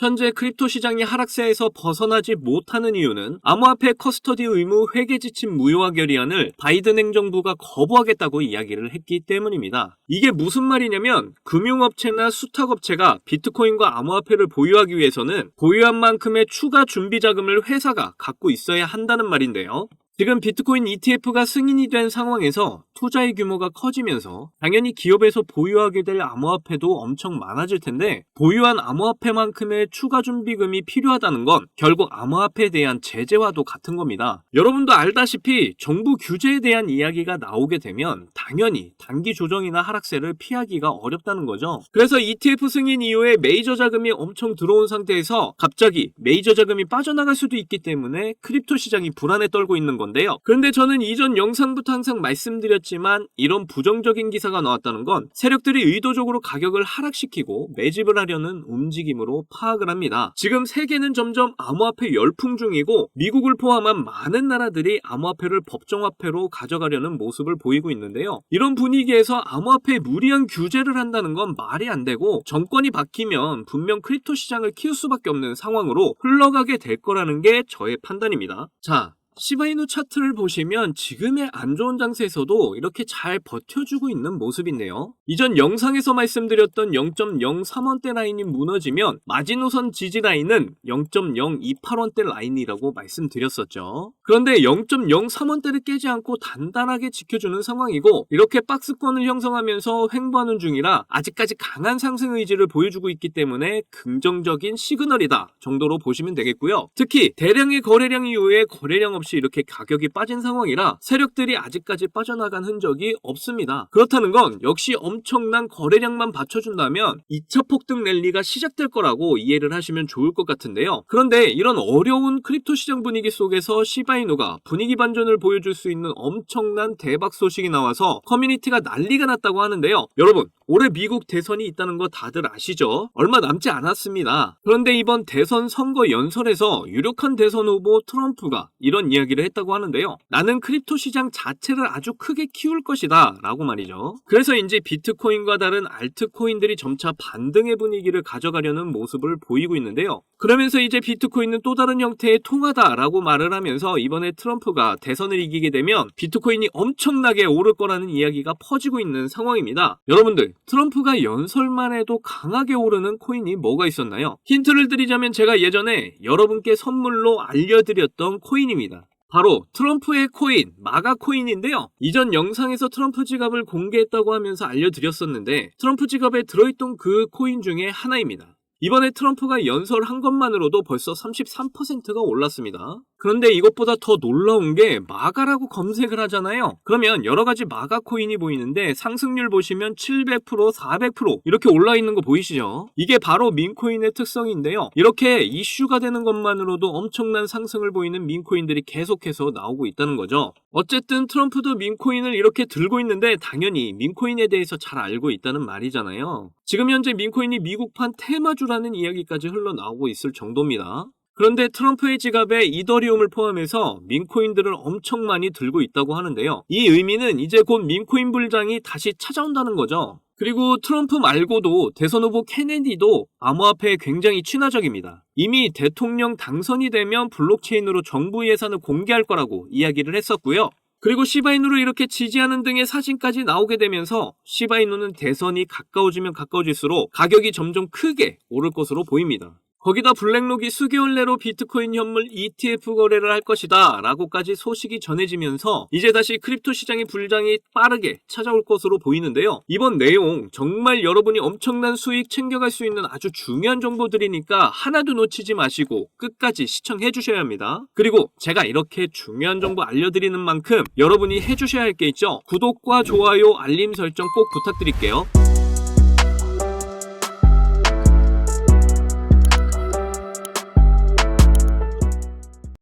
현재 크립토 시장이 하락세에서 벗어나지 못하는 이유는 암호화폐 커스터디 의무 회계 지침 무효화 결의안을 바이든 행정부가 거부하겠다고 이야기를 했기 때문입니다. 이게 무슨 말이냐면 금융업체나 수탁업체가 비트코인과 암호화폐를 보유하기 위해서는 보유한 만큼의 추가 준비 자금을 회사가 갖고 있어야 한다는 말인데요. 지금 비트코인 ETF가 승인이 된 상황에서 투자의 규모가 커지면서 당연히 기업에서 보유하게 될 암호화폐도 엄청 많아질 텐데 보유한 암호화폐만큼의 추가 준비금이 필요하다는 건 결국 암호화폐에 대한 제재와도 같은 겁니다. 여러분도 알다시피 정부 규제에 대한 이야기가 나오게 되면 당연히 단기 조정이나 하락세를 피하기가 어렵다는 거죠. 그래서 ETF 승인 이후에 메이저 자금이 엄청 들어온 상태에서 갑자기 메이저 자금이 빠져나갈 수도 있기 때문에 크립토 시장이 불안에 떨고 있는 건데요. 그런데 저는 이전 영상부터 항상 말씀드렸지 만 이런 부정적인 기사가 나왔다는 건 세력들이 의도적으로 가격을 하락시키고 매집을 하려는 움직임으로 파악을 합니다. 지금 세계는 점점 암호화폐 열풍 중이고 미국을 포함한 많은 나라들이 암호화폐를 법정화폐로 가져가려는 모습을 보이고 있는데요. 이런 분위기에서 암호화폐에 무리한 규제를 한다는 건 말이 안 되고 정권이 바뀌면 분명 크립토 시장을 키울 수밖에 없는 상황으로 흘러가게 될 거라는 게 저의 판단입니다. 자, 시바이누 차트를 보시면 지금의 안 좋은 장세에서도 이렇게 잘 버텨주고 있는 모습인데요. 이전 영상에서 말씀드렸던 0.03원대 라인이 무너지면 마지노선 지지 라인은 0.028원대 라인이라고 말씀드렸었죠. 그런데 0.03원대를 깨지 않고 단단하게 지켜주는 상황이고 이렇게 박스권을 형성하면서 횡보하는 중이라 아직까지 강한 상승 의지를 보여주고 있기 때문에 긍정적인 시그널이다 정도로 보시면 되겠고요. 특히 대량의 거래량 이후에 거래량 없이 이렇게 가격이 빠진 상황이라 세력들이 아직까지 빠져나간 흔적이 없습니다. 그렇다는 건 역시 엄청난 거래량만 받쳐준다면 2차 폭등 랠리가 시작될 거라고 이해를 하시면 좋을 것 같은데요. 그런데 이런 어려운 크립토 시장 분위기 속에서 시바이누가 분위기 반전을 보여줄 수 있는 엄청난 대박 소식이 나와서 커뮤니티가 난리가 났다고 하는데요. 여러분, 올해 미국 대선이 있다는 거 다들 아시죠? 얼마 남지 않았습니다. 그런데 이번 대선 선거 연설에서 유력한 대선 후보 트럼프가 이런 이야기를 했다고 하는데요. 나는 크립토 시장 자체를 아주 크게 키울 것이다 라고 말이죠. 그래서 이제 비트코인과 다른 알트코인들이 점차 반등의 분위기를 가져가려는 모습을 보이고 있는데요. 그러면서 이제 비트코인은 또 다른 형태의 통화다라고 말을 하면서 이번에 트럼프가 대선을 이기게 되면 비트코인이 엄청나게 오를 거라는 이야기가 퍼지고 있는 상황입니다. 여러분들, 트럼프가 연설만 해도 강하게 오르는 코인이 뭐가 있었나요? 힌트를 드리자면 제가 예전에 여러분께 선물로 알려드렸던 코인입니다. 바로 트럼프의 코인, 마가 코인인데요. 이전 영상에서 트럼프 지갑을 공개했다고 하면서 알려드렸었는데 트럼프 지갑에 들어있던 그 코인 중에 하나입니다. 이번에 트럼프가 연설한 것만으로도 벌써 33%가 올랐습니다. 그런데 이것보다 더 놀라운 게 마가라고 검색을 하잖아요. 그러면 여러 가지 마가 코인이 보이는데 상승률 보시면 700%, 400% 이렇게 올라 있는 거 보이시죠? 이게 바로 민코인의 특성인데요. 이렇게 이슈가 되는 것만으로도 엄청난 상승을 보이는 민코인들이 계속해서 나오고 있다는 거죠. 어쨌든 트럼프도 민코인을 이렇게 들고 있는데 당연히 민코인에 대해서 잘 알고 있다는 말이잖아요. 지금 현재 민코인이 미국판 테마주라는 이야기까지 흘러나오고 있을 정도입니다. 그런데 트럼프의 지갑에 이더리움을 포함해서 민코인들을 엄청 많이 들고 있다고 하는데요. 이 의미는 이제 곧 민코인 불장이 다시 찾아온다는 거죠. 그리고 트럼프 말고도 대선 후보 케네디도 암호화폐에 굉장히 친화적입니다. 이미 대통령 당선이 되면 블록체인으로 정부 예산을 공개할 거라고 이야기를 했었고요. 그리고 시바이누를 이렇게 지지하는 등의 사진까지 나오게 되면서 시바이누는 대선이 가까워지면 가까워질수록 가격이 점점 크게 오를 것으로 보입니다. 거기다 블랙록이 수개월 내로 비트코인 현물 ETF 거래를 할 것이다 라고까지 소식이 전해지면서 이제 다시 크립토 시장의 불장이 빠르게 찾아올 것으로 보이는데요. 이번 내용 정말 여러분이 엄청난 수익 챙겨갈 수 있는 아주 중요한 정보들이니까 하나도 놓치지 마시고 끝까지 시청해 주셔야 합니다. 그리고 제가 이렇게 중요한 정보 알려드리는 만큼 여러분이 해주셔야 할 게 있죠. 구독과 좋아요, 알림 설정 꼭 부탁드릴게요.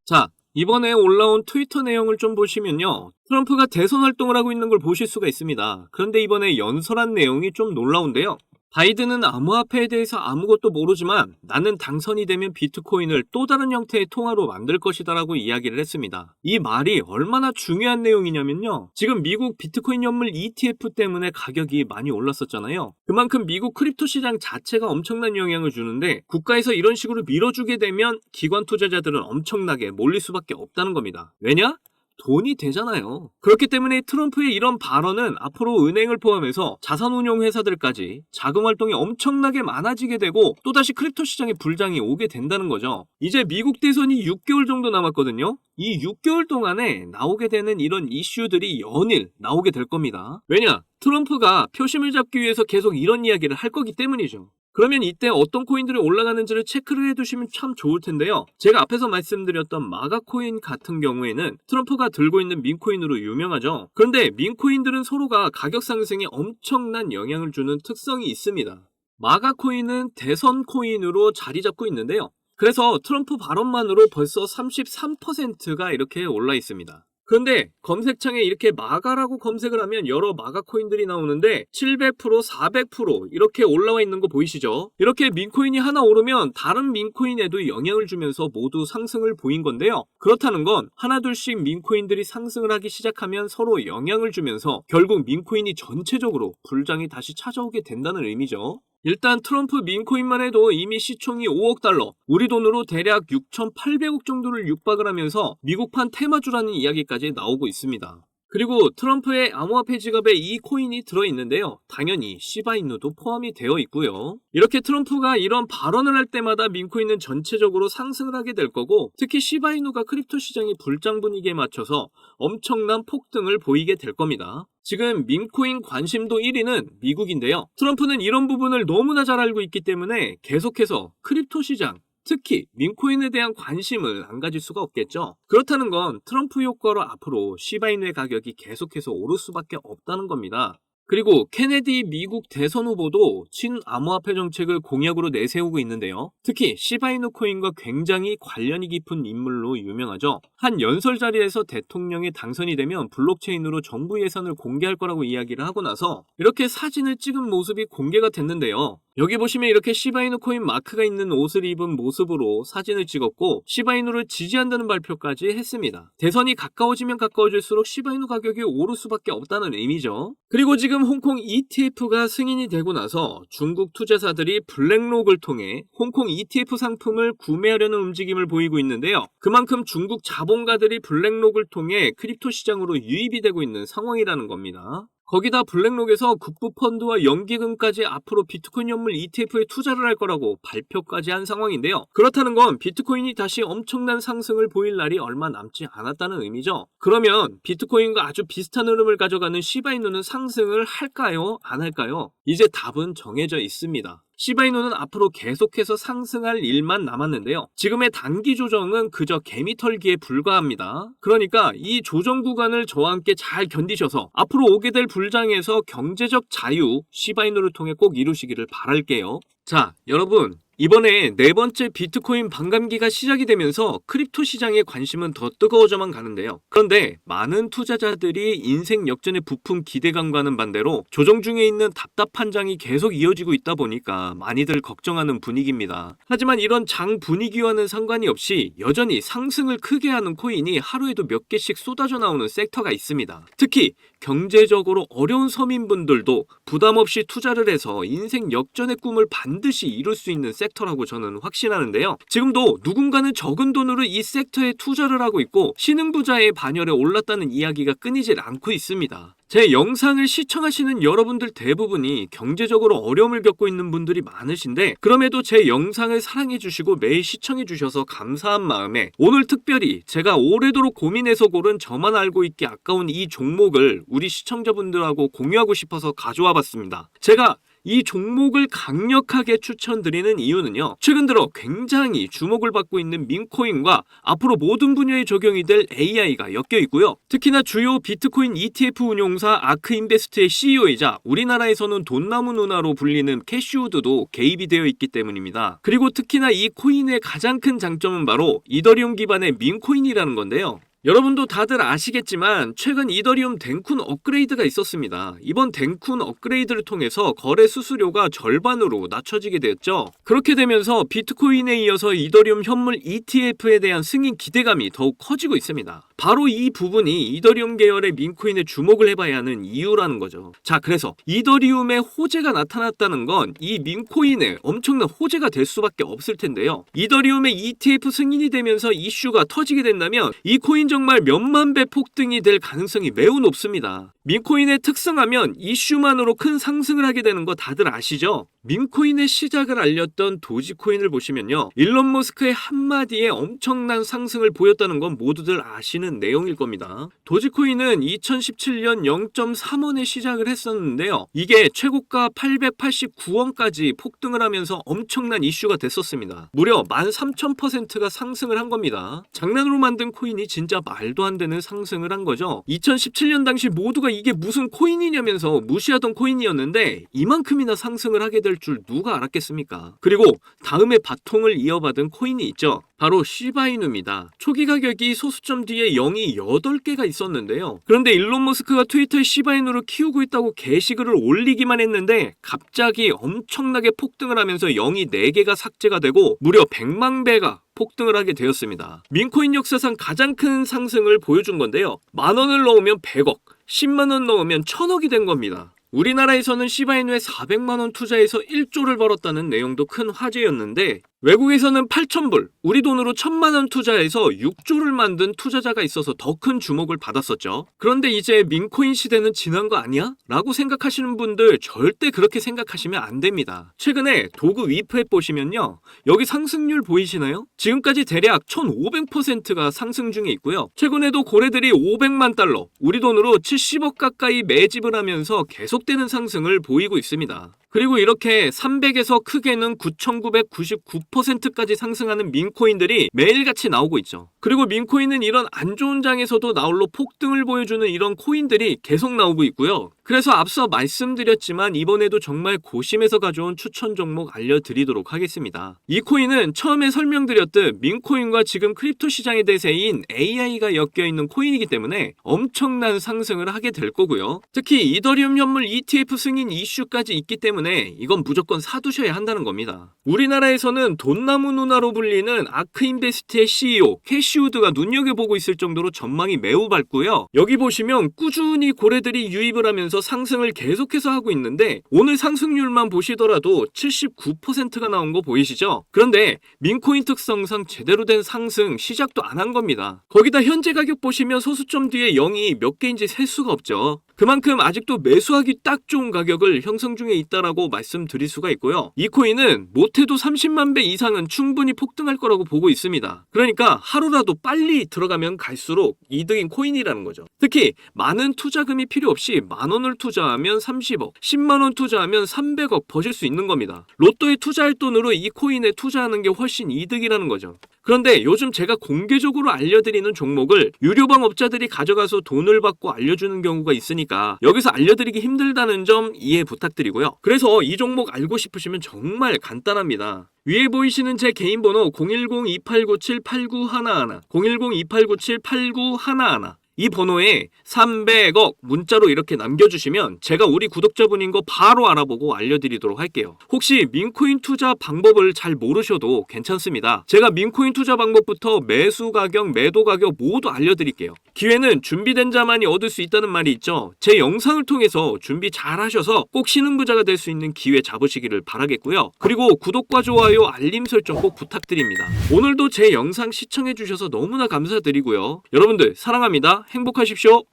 자, 이번에 올라온 트위터 내용을 좀 보시면요. 트럼프가 대선 활동을 하고 있는 걸 보실 수가 있습니다. 그런데 이번에 연설한 내용이 좀 놀라운데요. 바이든은 암호화폐에 대해서 아무것도 모르지만 나는 당선이 되면 비트코인을 또 다른 형태의 통화로 만들 것이다라고 이야기를 했습니다. 이 말이 얼마나 중요한 내용이냐면요. 지금 미국 비트코인 연물 ETF 때문에 가격이 많이 올랐었잖아요. 그만큼 미국 크립토 시장 자체가 엄청난 영향을 주는데 국가에서 이런 식으로 밀어주게 되면 기관 투자자들은 엄청나게 몰릴 수밖에 없다는 겁니다. 왜냐? 돈이 되잖아요. 그렇기 때문에 트럼프의 이런 발언은 앞으로 은행을 포함해서 자산운용 회사들까지 자금 활동이 엄청나게 많아지게 되고 또다시 크립토 시장에 불장이 오게 된다는 거죠. 이제 미국 대선이 6개월 정도 남았거든요. 이 6개월 동안에 나오게 되는 이런 이슈들이 연일 나오게 될 겁니다. 왜냐? 트럼프가 표심을 잡기 위해서 계속 이런 이야기를 할 거기 때문이죠. 그러면 이때 어떤 코인들이 올라가는지를 체크를 해두시면 참 좋을 텐데요. 제가 앞에서 말씀드렸던 마가코인 같은 경우에는 트럼프가 들고 있는 민코인으로 유명하죠. 그런데 민코인들은 서로가 가격 상승에 엄청난 영향을 주는 특성이 있습니다. 마가코인은 대선 코인으로 자리 잡고 있는데요. 그래서 트럼프 발언만으로 벌써 33%가 이렇게 올라 있습니다. 그런데 검색창에 이렇게 마가라고 검색을 하면 여러 마가 코인들이 나오는데 700%, 400% 이렇게 올라와 있는 거 보이시죠? 이렇게 민코인이 하나 오르면 다른 민코인에도 영향을 주면서 모두 상승을 보인 건데요. 그렇다는 건 하나둘씩 민코인들이 상승을 하기 시작하면 서로 영향을 주면서 결국 민코인이 전체적으로 불장이 다시 찾아오게 된다는 의미죠. 일단 트럼프 민코인만 해도 이미 시총이 5억 달러, 우리 돈으로 대략 6,800억 정도를 육박을 하면서 미국판 테마주라는 이야기까지 나오고 있습니다. 그리고 트럼프의 암호화폐 지갑에 이 코인이 들어있는데요. 당연히 시바이누도 포함이 되어 있고요. 이렇게 트럼프가 이런 발언을 할 때마다 민코인은 전체적으로 상승을 하게 될 거고 특히 시바이누가 크립토 시장의 불장 분위기에 맞춰서 엄청난 폭등을 보이게 될 겁니다. 지금 민코인 관심도 1위는 미국인데요. 트럼프는 이런 부분을 너무나 잘 알고 있기 때문에 계속해서 크립토 시장, 특히 민코인에 대한 관심을 안 가질 수가 없겠죠. 그렇다는 건 트럼프 효과로 앞으로 시바이누의 가격이 계속해서 오를 수밖에 없다는 겁니다. 그리고 케네디 미국 대선 후보도 친암호화폐 정책을 공약으로 내세우고 있는데요. 특히 시바이누 코인과 굉장히 관련이 깊은 인물로 유명하죠. 한 연설 자리에서 대통령이 당선이 되면 블록체인으로 정부 예산을 공개할 거라고 이야기를 하고 나서 이렇게 사진을 찍은 모습이 공개가 됐는데요. 여기 보시면 이렇게 시바이누 코인 마크가 있는 옷을 입은 모습으로 사진을 찍었고 시바이누를 지지한다는 발표까지 했습니다. 대선이 가까워지면 가까워질수록 시바이누 가격이 오를 수밖에 없다는 의미죠. 그리고 지금 홍콩 ETF가 승인이 되고 나서 중국 투자사들이 블랙록을 통해 홍콩 ETF 상품을 구매하려는 움직임을 보이고 있는데요. 그만큼 중국 자본가들이 블랙록을 통해 크립토 시장으로 유입이 되고 있는 상황이라는 겁니다. 거기다 블랙록에서 국부 펀드와 연기금까지 앞으로 비트코인 연물 ETF에 투자를 할 거라고 발표까지 한 상황인데요. 그렇다는 건 비트코인이 다시 엄청난 상승을 보일 날이 얼마 남지 않았다는 의미죠. 그러면 비트코인과 아주 비슷한 흐름을 가져가는 시바이누는 상승을 할까요? 안 할까요? 이제 답은 정해져 있습니다. 시바이누는 앞으로 계속해서 상승할 일만 남았는데요. 지금의 단기 조정은 그저 개미털기에 불과합니다. 그러니까 이 조정 구간을 저와 함께 잘 견디셔서 앞으로 오게 될 불장에서 경제적 자유 시바이누를 통해 꼭 이루시기를 바랄게요. 자, 여러분. 이번에 네 번째 비트코인 반감기가 시작이 되면서 크립토 시장의 관심은 더 뜨거워져만 가는데요. 그런데 많은 투자자들이 인생 역전의 부품 기대감과는 반대로 조정 중에 있는 답답한 장이 계속 이어지고 있다 보니까 많이들 걱정하는 분위기입니다. 하지만 이런 장 분위기와는 상관이 없이 여전히 상승을 크게 하는 코인이 하루에도 몇 개씩 쏟아져 나오는 섹터가 있습니다. 특히 경제적으로 어려운 서민분들도 부담 없이 투자를 해서 인생 역전의 꿈을 반드시 이룰 수 있는 섹터라고 저는 확신하는데요. 지금도 누군가는 적은 돈으로 이 섹터에 투자를 하고 있고 신흥 부자의 반열에 올랐다는 이야기가 끊이질 않고 있습니다. 제 영상을 시청하시는 여러분들 대부분이 경제적으로 어려움을 겪고 있는 분들이 많으신데 그럼에도 제 영상을 사랑해 주시고 매일 시청해 주셔서 감사한 마음에 오늘 특별히 제가 오래도록 고민해서 고른 저만 알고 있기 아까운 이 종목을 우리 시청자분들하고 공유하고 싶어서 가져와 봤습니다. 제가 이 종목을 강력하게 추천드리는 이유는요. 최근 들어 굉장히 주목을 받고 있는 민코인과 앞으로 모든 분야에 적용이 될 AI가 엮여 있고요. 특히나 주요 비트코인 ETF 운용사 아크인베스트의 CEO이자 우리나라에서는 돈나무 누나로 불리는 캐시우드도 개입이 되어 있기 때문입니다. 그리고 특히나 이 코인의 가장 큰 장점은 바로 이더리움 기반의 민코인이라는 건데요. 여러분도 다들 아시겠지만 최근 이더리움 댕쿤 업그레이드가 있었습니다. 이번 댕쿤 업그레이드를 통해서 거래 수수료가 절반으로 낮춰지게 되었죠. 그렇게 되면서 비트코인에 이어서 이더리움 현물 ETF에 대한 승인 기대감이 더욱 커지고 있습니다. 바로 이 부분이 이더리움 계열의 민코인에 주목을 해봐야 하는 이유라는 거죠. 자, 그래서 이더리움의 호재가 나타났다는 건 이 민코인에 엄청난 호재가 될 수밖에 없을 텐데요. 이더리움의 ETF 승인이 되면서 이슈가 터지게 된다면 이 코인 정말 몇만 배 폭등이 될 가능성이 매우 높습니다. 민코인의 특성하면 이슈만으로 큰 상승을 하게 되는 거 다들 아시죠? 민코인의 시작을 알렸던 도지코인을 보시면요. 일론 머스크의 한마디에 엄청난 상승을 보였다는 건 모두들 아시는 내용일 겁니다. 도지코인은 2017년 0.3원에 시작을 했었는데요. 이게 최고가 889원까지 폭등을 하면서 엄청난 이슈가 됐었습니다. 무려 13,000%가 상승을 한 겁니다. 장난으로 만든 코인이 진짜 말도 안 되는 상승을 한 거죠. 2017년 당시 모두가 이게 무슨 코인이냐면서 무시하던 코인이었는데 이만큼이나 상승을 하게 될 줄 누가 알았겠습니까? 그리고 다음에 바통을 이어받은 코인이 있죠. 바로 시바이누입니다. 초기 가격이 소수점 뒤에 0이 8개가 있었는데요. 그런데 일론 머스크가 트위터에 시바이누를 키우고 있다고 게시글을 올리기만 했는데 갑자기 엄청나게 폭등을 하면서 0이 4개가 삭제가 되고 무려 100만 배가 폭등을 하게 되었습니다. 민코인 역사상 가장 큰 상승을 보여준 건데요. 만 원을 넣으면 100억, 10만 원 넣으면 1000억이 된 겁니다. 우리나라에서는 시바이누에 400만 원 투자해서 1조를 벌었다는 내용도 큰 화제였는데 외국에서는 8,000불, 우리 돈으로 1,000만 원 투자해서 6조를 만든 투자자가 있어서 더 큰 주목을 받았었죠. 그런데 이제 민코인 시대는 지난 거 아니야? 라고 생각하시는 분들 절대 그렇게 생각하시면 안 됩니다. 최근에 도구 위프앱 보시면요. 여기 상승률 보이시나요? 지금까지 대략 1,500%가 상승 중에 있고요. 최근에도 고래들이 500만 달러, 우리 돈으로 70억 가까이 매집을 하면서 계속되는 상승을 보이고 있습니다. 그리고 이렇게 300에서 크게는 9,999%까지 상승하는 민코인들이 매일같이 나오고 있죠. 그리고 민코인은 이런 안 좋은 장에서도 나홀로 폭등을 보여주는 이런 코인들이 계속 나오고 있고요. 그래서 앞서 말씀드렸지만 이번에도 정말 고심해서 가져온 추천 종목 알려드리도록 하겠습니다. 이 코인은 처음에 설명드렸듯 민코인과 지금 크립토 시장의 대세인 AI가 엮여 있는 코인이기 때문에 엄청난 상승을 하게 될 거고요. 특히 이더리움 현물 ETF 승인 이슈까지 있기 때문에 이건 무조건 사두셔야 한다는 겁니다. 우리나라에서는 돈나무 누나로 불리는 아크인베스트의 CEO 캐시우드가 눈여겨보고 있을 정도로 전망이 매우 밝고요. 여기 보시면 꾸준히 고래들이 유입을 하면서 상승을 계속해서 하고 있는데 오늘 상승률만 보시더라도 79%가 나온 거 보이시죠? 그런데 민코인 특성상 제대로 된 상승 시작도 안 한 겁니다. 거기다 현재 가격 보시면 소수점 뒤에 0이 몇 개인지 셀 수가 없죠. 그만큼 아직도 매수하기 딱 좋은 가격을 형성 중에 있다 라고 말씀드릴 수가 있고요. 이 코인은 못해도 30만 배 이상은 충분히 폭등할 거라고 보고 있습니다. 그러니까 하루라도 빨리 들어가면 갈수록 이득인 코인이라는 거죠. 특히 많은 투자금이 필요 없이 만 원을 투자하면 30억, 10만 원 투자하면 300억 버실 수 있는 겁니다. 로또에 투자할 돈으로 이 코인에 투자하는 게 훨씬 이득이라는 거죠. 그런데 요즘 제가 공개적으로 알려드리는 종목을 유료방 업자들이 가져가서 돈을 받고 알려주는 경우가 있으니까 여기서 알려드리기 힘들다는 점 이해 부탁드리고요. 그래서 이 종목 알고 싶으시면 정말 간단합니다. 위에 보이시는 제 개인 번호 010-2897-8911, 010-2897-8911, 이 번호에 300억 문자로 이렇게 남겨주시면 제가 우리 구독자분인 거 바로 알아보고 알려드리도록 할게요. 혹시 민코인 투자 방법을 잘 모르셔도 괜찮습니다. 제가 민코인 투자 방법부터 매수 가격, 매도 가격 모두 알려드릴게요. 기회는 준비된 자만이 얻을 수 있다는 말이 있죠. 제 영상을 통해서 준비 잘 하셔서 꼭 신흥부자가 될 수 있는 기회 잡으시기를 바라겠고요. 그리고 구독과 좋아요, 알림 설정 꼭 부탁드립니다. 오늘도 제 영상 시청해주셔서 너무나 감사드리고요. 여러분들 사랑합니다. 행복하십시오.